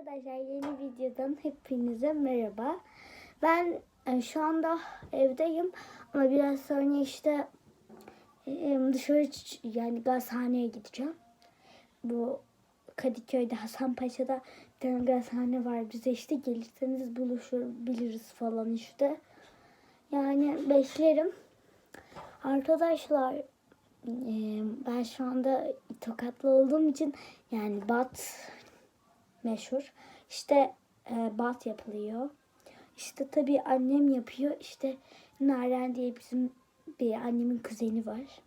Arkadaşlar yeni videodan hepinize merhaba. Ben e, şu anda evdeyim ama biraz sonra işte e, dışarı ç- yani gazhaneye gideceğim. Bu Kadıköy'de Hasanpaşa'da bir tane gazhane var. Bize işte gelirseniz buluşabiliriz falan işte. Yani beklerim. Arkadaşlar e, ben şu anda tokatlı olduğum için yani bat meşhur. İşte e, bat yapılıyor. İşte tabii annem yapıyor. İşte Naren diye bizim bir annemin kuzeni var.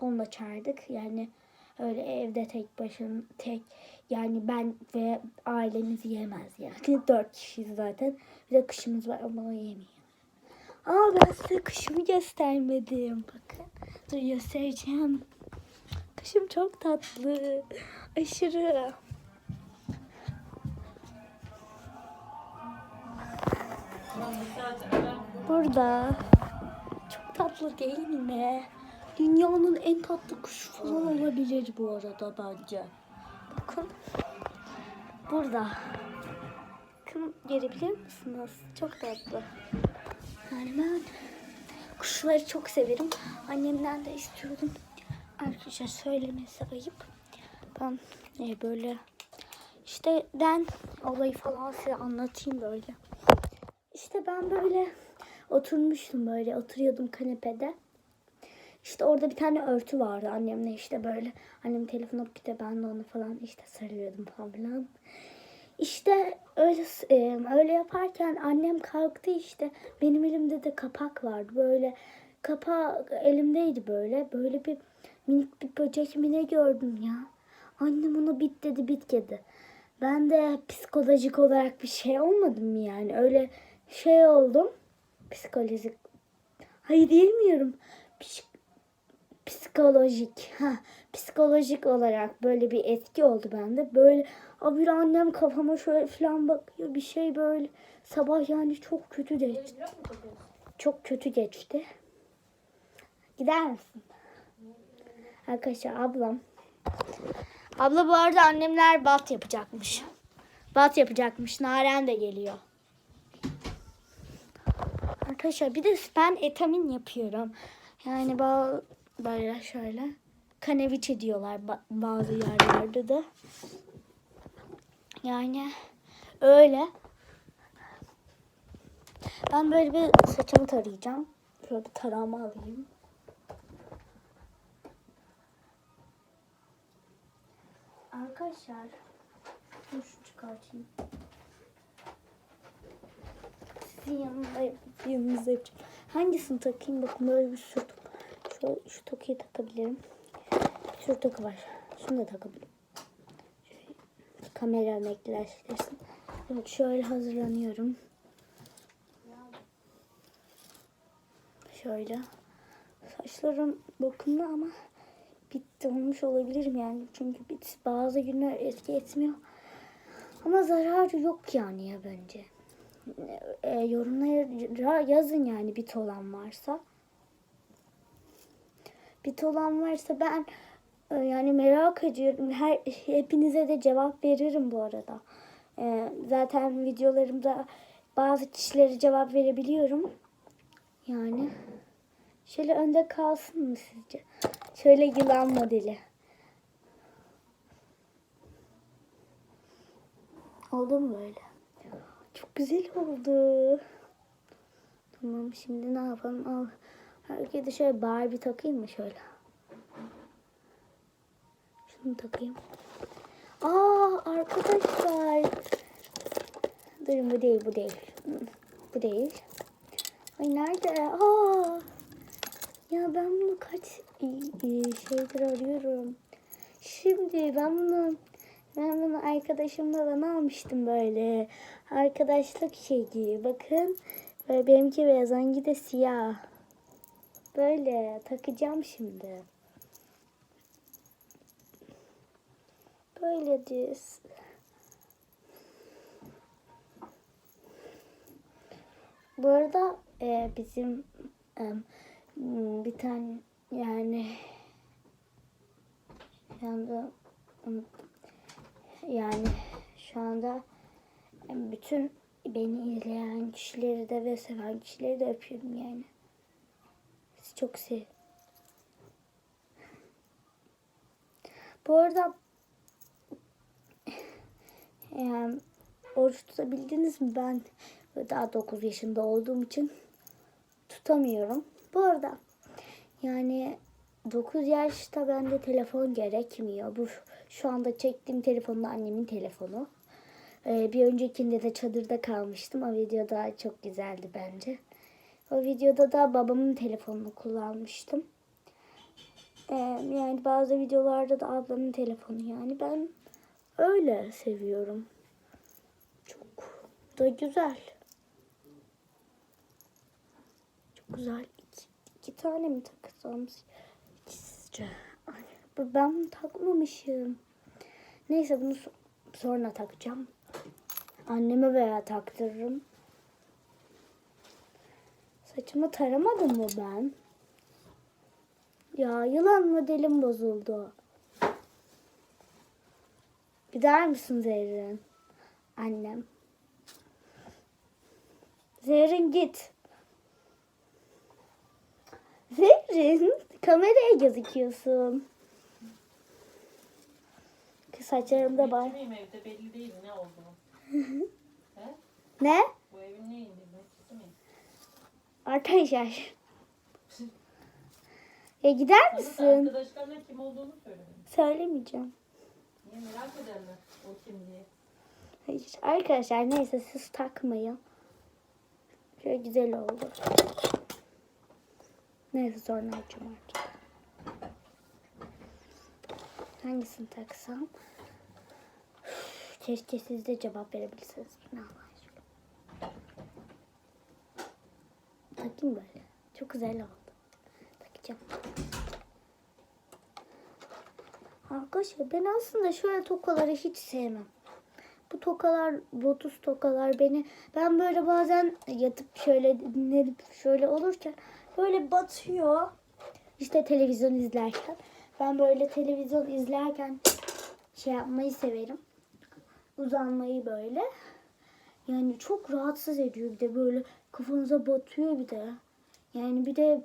Onunla çağırdık. Yani öyle evde tek başına tek yani ben ve ailemiz yemez yani. Dört kişiyiz zaten. Bir de kışımız var ama o yemiyor. Aa ben size kışımı göstermedim. Bakın. Dur göstereceğim. Kışım çok tatlı. Aşırı. Burada. Çok tatlı değil mi? Dünyanın en tatlı kuşu falan olabilir bu arada bence. Bakın. Burada. Bakın görebilir misiniz? Çok tatlı. Yani ben kuşları çok severim. Annemden de istiyordum. Arkadaşlar söylemesi ayıp. Ben e, böyle işte den olayı falan size anlatayım böyle. İşte ben böyle oturmuştum böyle oturuyordum kanepede. İşte orada bir tane örtü vardı annemle işte böyle. Annem telefon alıp gidiyor ben de onu falan işte sarılıyordum falan filan. İşte öyle e, öyle yaparken annem kalktı işte. Benim elimde de kapak vardı. Böyle kapak elimdeydi böyle. Böyle bir minik bir böcek mi gördüm ya. Annem ona bit dedi bit dedi. Ben de psikolojik olarak bir şey olmadım yani? Öyle şey oldum. Psikolojik. Hayır diyemiyorum. Psik- psikolojik. Ha, psikolojik olarak böyle bir etki oldu bende. Böyle abi annem kafama şöyle falan bakıyor bir şey böyle. Sabah yani çok kötü geçti. Çok kötü geçti. Gider misin? Arkadaşlar ablam. Abla bu arada annemler bat yapacakmış. Bat yapacakmış. Naren de geliyor. Arkadaşlar bir de ben etamin yapıyorum. Yani ba- böyle şöyle kaneviçe diyorlar ba- bazı yerlerde de. Yani öyle. Ben böyle bir saçımı tarayacağım. Şöyle bir tarama alayım. Arkadaşlar dur şu çıkartayım. Sizin yanında yanınızda yapacağım. Hangisini takayım? Bakın böyle bir sürü tok. Şu, tokuyu takabilirim. Bir sürü toku var. Şunu da takabilirim. Şöyle, kamera netleştirsin. Evet şöyle hazırlanıyorum. Şöyle. Saçlarım bakımlı ama bitti olmuş olabilirim yani. Çünkü bit bazı günler etki etmiyor. Ama zararı yok yani ya bence. E, yorumlara yazın yani bit olan varsa. Bit olan varsa ben e, yani merak ediyorum. Her hepinize de cevap veririm bu arada. E, zaten videolarımda bazı kişilere cevap verebiliyorum. Yani şöyle önde kalsın mı sizce? Şöyle yılan modeli. Oldu mu böyle? Çok güzel oldu. Tamam şimdi ne yapalım? Al. Herkese şöyle Barbie takayım mı şöyle? Şunu takayım. Aa arkadaşlar. Durun bu değil bu değil. Bu değil. Ay nerede? Aa. Ya ben bunu kaç şeydir arıyorum. Şimdi ben bunu ben bunu arkadaşımla bana almıştım böyle. Arkadaşlık şeyi. Bakın. Böyle benimki beyaz, onunki de siyah. Böyle takacağım şimdi. Böyle düz. Bu arada e, bizim e, bir tane yani şu anda yani şu anda bütün beni izleyen kişileri de ve seven kişileri de öpüyorum yani. Sizi çok sev. Bu arada yani oruç tutabildiniz mi? Ben daha 9 yaşında olduğum için tutamıyorum. Bu arada yani 9 yaşta bende telefon gerekmiyor. Bu şu anda çektiğim telefon da annemin telefonu. Ee, bir öncekinde de çadırda kalmıştım. O videoda çok güzeldi bence. O videoda da babamın telefonunu kullanmıştım. Ee, yani bazı videolarda da ablamın telefonu yani ben öyle seviyorum. Çok da güzel. Çok güzel. İki, iki tane mi sizce? Ay, ben takmamışım. Neyse bunu so- sonra takacağım. Anneme veya taktırırım. Saçımı taramadım mı ben? Ya yılan modelim bozuldu. Gider misin Zerrin? Annem. Zerrin git. Zerrin kameraya gözüküyorsun. Saçlarımda var. Bekçi miyim evde belli değil ne olduğunu. He? Ne? Bu evin miyim? Arkadaşlar. Ya gider Bana da misin? arkadaşlarına kim olduğunu söyledim. Söylemeyeceğim. Niye merak ederler o kim diye. Hayır. Arkadaşlar neyse siz takmayın. Şöyle güzel oldu. Neyse sonra açacağım artık. Hangisini taksam? Keşke siz de cevap verebilirsiniz. Ne. Takayım böyle. Çok güzel oldu. Takacağım. Arkadaşlar ben aslında şöyle tokaları hiç sevmem. Bu tokalar, lotus tokalar beni ben böyle bazen yatıp şöyle dinlenip şöyle olurken böyle batıyor. İşte televizyon izlerken. Ben böyle televizyon izlerken şey yapmayı severim. Uzanmayı böyle. Yani çok rahatsız ediyor bir de böyle kafanıza batıyor bir de. Yani bir de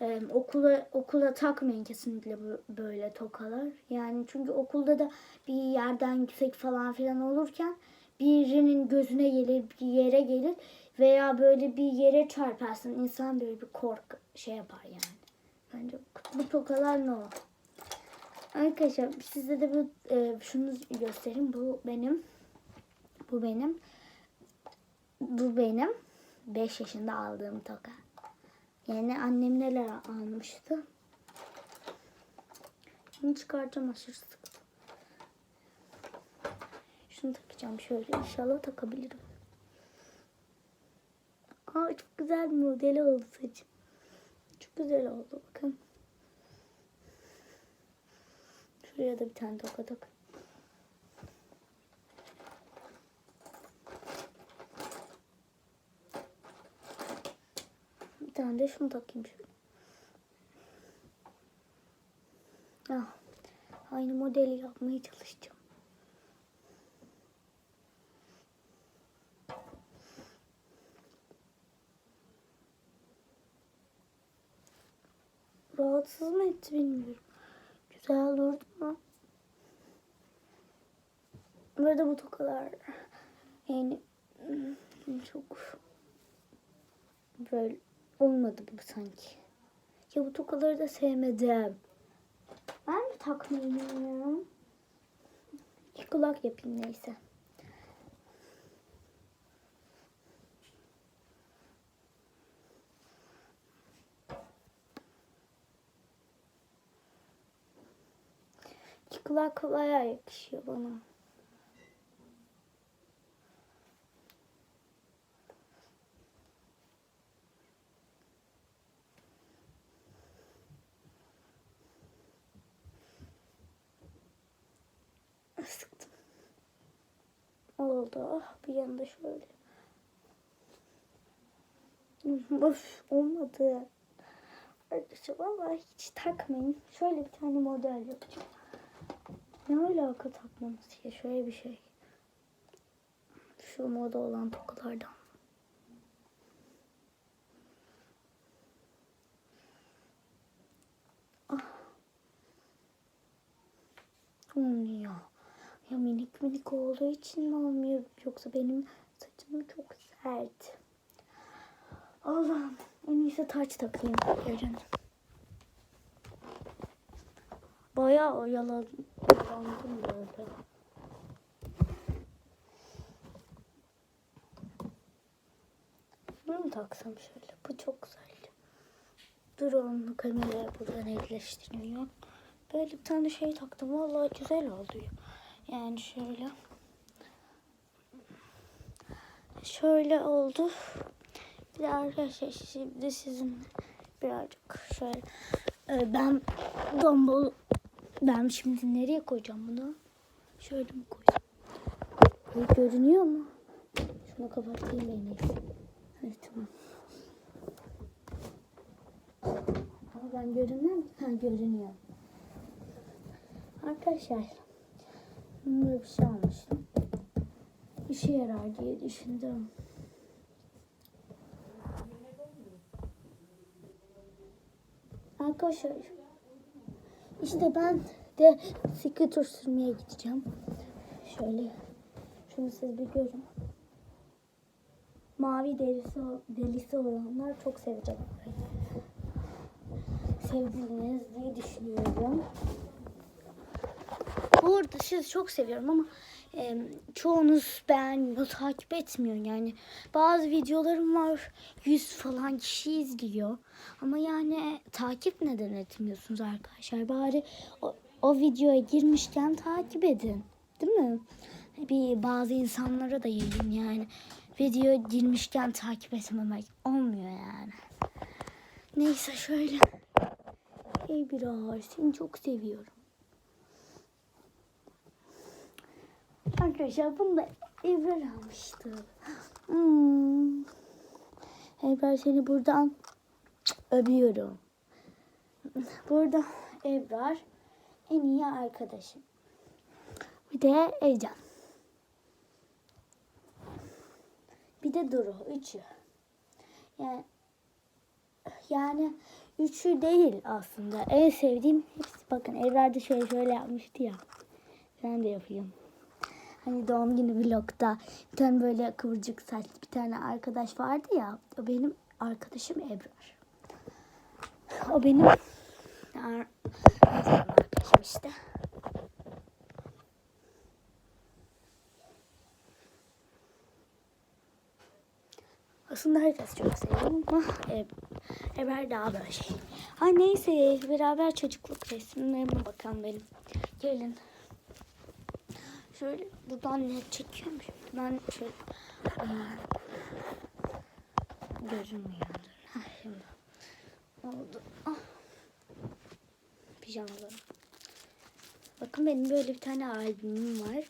e, okula okula takmayın kesinlikle böyle tokalar. Yani çünkü okulda da bir yerden yüksek falan filan olurken birinin gözüne gelir, bir yere gelir veya böyle bir yere çarparsın. İnsan böyle bir kork şey yapar yani. Bence bu tokalar ne o? Arkadaşlar size de bu e, şunu göstereyim. Bu benim. Bu benim. Bu benim 5 yaşında aldığım toka. Yani annem neler almıştı. Bunu çıkaracağım aşırı sıkı. Şunu takacağım şöyle. İnşallah takabilirim. Aa çok güzel bir modeli oldu saçım. Çok güzel oldu bakın. Şuraya da bir tane toka tak. Bir tane de şunu takayım şöyle. Ah, aynı modeli yapmaya çalışacağım. Rahatsız mı etti bilmiyorum. Güzel durdu mu? Böyle bu tokalar yani hmm, çok böyle olmadı bu sanki. Ya bu tokaları da sevmedim. Ben mi takmayayım? İki kulak yapayım neyse. İki kulak kulağa yakışıyor bana. Sıktım. Oldu. Ah, bir yanda şöyle. Of olmadı. Arkadaşlar valla hiç takmayın. Şöyle bir tane model yapacağım. Ne alaka takmamız ya şöyle bir şey. Şu moda olan tokalardan. Olmuyor. Ya minik minik olduğu için mi olmuyor? Yoksa benim saçım çok sert. Allah'ım en iyisi taç takayım. Yarın. Bayağı oyaladım. Oyalandım böyle. Bunu taksam şöyle? Bu çok güzel. Dur onu kameraya buradan netleştiriyor. Böyle bir tane şey taktım. Vallahi güzel oldu. Yani şöyle. Şöyle oldu. Bir de arkadaşlar şimdi sizin birazcık şöyle. Ee, Ben dombol ben şimdi nereye koyacağım bunu? Şöyle mi koysam? Böyle görünüyor mu? Şunu kapatayım en iyisi. Evet tamam. Ama ben görünmem. Ha görünüyor. Arkadaşlar böyle bir şey almıştım. İşe yarar diye düşündüm. Arkadaşlar işte ben de scooter sürmeye gideceğim. Şöyle şunu siz bir görün. Mavi derisi, delisi olanlar çok sevecek. Sevdiğiniz diye düşünüyorum. Bu arada sizi çok seviyorum ama e, çoğunuz beğenmiyor, takip etmiyor yani. Bazı videolarım var 100 falan kişi izliyor. Ama yani takip neden etmiyorsunuz arkadaşlar? Bari o, o videoya girmişken takip edin. Değil mi? Bir bazı insanlara da yayın yani. Videoya girmişken takip etmemek olmuyor yani. Neyse şöyle. Ey bir seni çok seviyorum. Arkadaşlar bunu da Ebrar almıştı. Hmm. Ebrar seni buradan öpüyorum. Burada Ebrar en iyi arkadaşım. Bir de Ecem. Bir de Duru. Üçü. Yani yani üçü değil aslında. En sevdiğim hepsi. Bakın Ebrar da şöyle şöyle yapmıştı ya. Ben de yapayım. Hani doğum günü vlogda bir tane böyle kıvırcık saçlı bir tane arkadaş vardı ya. O benim arkadaşım Ebrar. O benim arkadaşım işte. Aslında herkes çok seviyorum ama e, Ebrar daha böyle şey. Ha neyse beraber çocukluk resimlerime bakalım benim. Gelin. Şöyle buradan net çekiyorum. Ben şöyle hmm, görünmüyordur. Ha şimdi oldu. Ah. Pijamalarım. Bakın benim böyle bir tane albümüm var.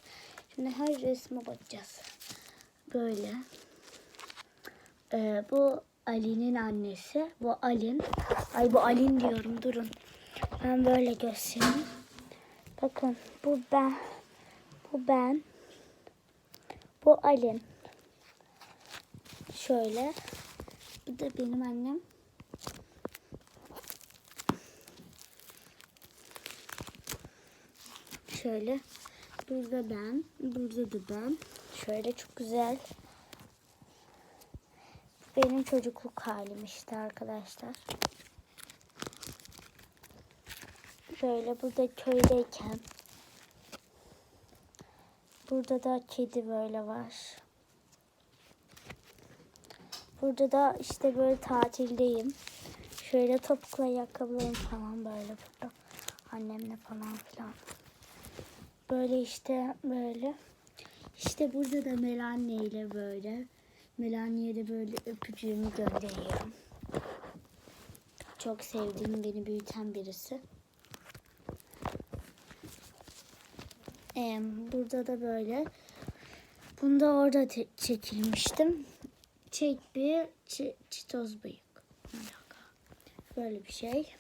Şimdi her resme bakacağız. Böyle. Ee, bu Ali'nin annesi. Bu Alin. Ay bu Alin diyorum. Durun. Ben böyle göstereyim. Bakın bu ben. Bu ben. Bu Alin. Şöyle. Bu da benim annem. Şöyle. Burada ben. Burada da ben. Şöyle çok güzel. Benim çocukluk halim işte arkadaşlar. Şöyle burada köydeyken. Burada da kedi böyle var. Burada da işte böyle tatildeyim. Şöyle topuklu ayakkabılarım falan böyle burada. Annemle falan filan. Böyle işte böyle. İşte burada da Melanie ile böyle. Melanie'ye de böyle öpücüğümü gönderiyorum. Çok sevdiğim, beni büyüten birisi. Ee, burada da böyle. Bunu da orada çekilmiştim. Çek bir çi- çitoz bıyık. Böyle bir şey.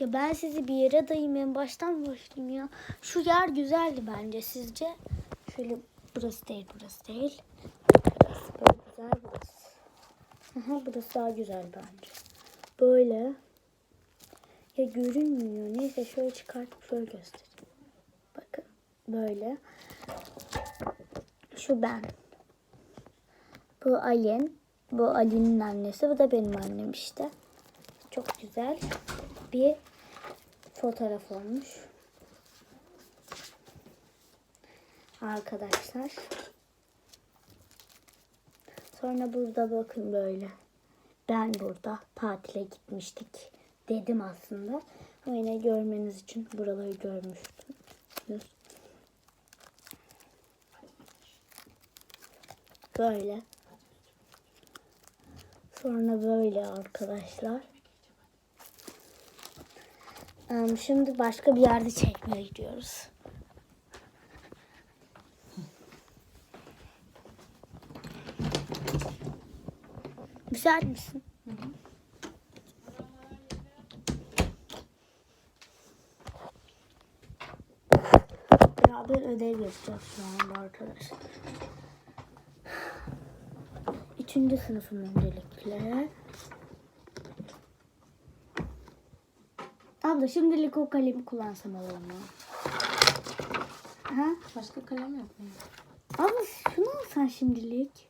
Ya ben sizi bir yere dayayım en baştan başlayayım ya. Şu yer güzeldi bence sizce. Şöyle burası değil burası değil. Burası böyle güzel burası. Aha, burası daha güzel bence. Böyle. Ya görünmüyor. Neyse şöyle çıkartıp şöyle göstereyim. Bakın böyle. Şu ben. Bu Alin. Bu Ali'nin annesi. Bu da benim annem işte. Çok güzel bir fotoğraf olmuş. Arkadaşlar. Sonra burada bakın böyle. Ben burada tatile gitmiştik dedim aslında. Ama yine görmeniz için buraları görmüştüm. Böyle. Sonra böyle arkadaşlar. Şimdi başka bir yerde çekmeye gidiyoruz. Müsait misin? Beraber ödev yapacağız şu anda arkadaşlar. Üçüncü sınıfın öncelikle. Abla şimdilik o kalemi kullansam olur mu? Ha? Başka kalem yok mu? Abla şunu alsan şimdilik.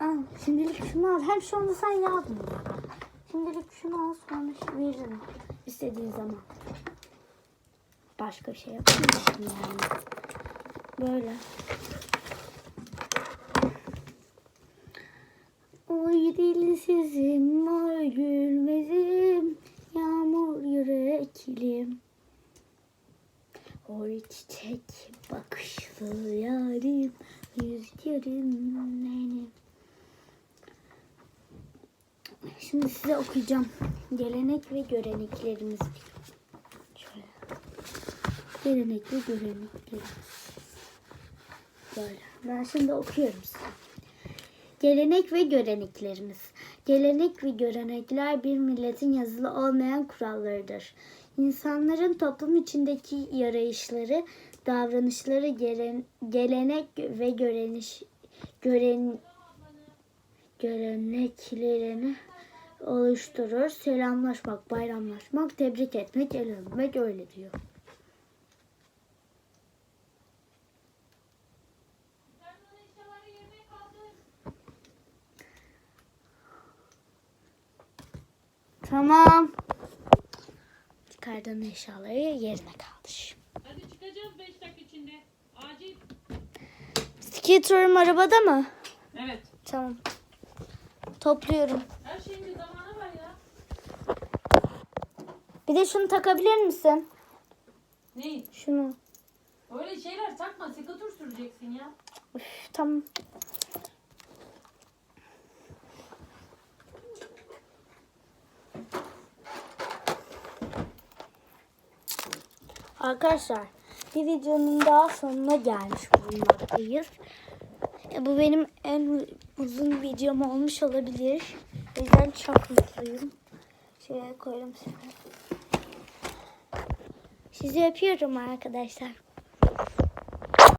Al şimdilik şunu al. Hem şu anda sen yazdın. Şimdilik şunu al sonra veririm. İstediğin zaman. Başka şey yapamıyorsun yani. Böyle. Oy dilsizim, oy gülmezim, yağmur yüreklim. Oy çiçek bakışlı yarim, rüzgarım benim. Şimdi size okuyacağım. Gelenek ve göreneklerimiz. Şöyle. Gelenek ve göreneklerimiz. Böyle. Ben şimdi okuyorum size. Gelenek ve göreneklerimiz. Gelenek ve görenekler bir milletin yazılı olmayan kurallarıdır. İnsanların toplum içindeki yarayışları, davranışları, gelen- gelenek ve göreniş, gören, göreneklerini oluşturur. Selamlaşmak, bayramlaşmak, tebrik etmek, el öpmek öyle diyor. Tamam. Çıkardığın eşyaları yerine kaldır. Hadi çıkacağız 5 dakika içinde. Acil. Skater'ım arabada mı? Evet. Tamam. Topluyorum. Her şeyin bir zamanı var ya. Bir de şunu takabilir misin? Ne? Şunu. Öyle şeyler takma. Sıkı süreceksin ya. Üf, tamam. Arkadaşlar bir videonun daha sonuna gelmiş bulunmaktayız. E, Bu benim en uzun videom olmuş olabilir. O yüzden çok mutluyum. Şuraya koyalım size. Sizi öpüyorum arkadaşlar.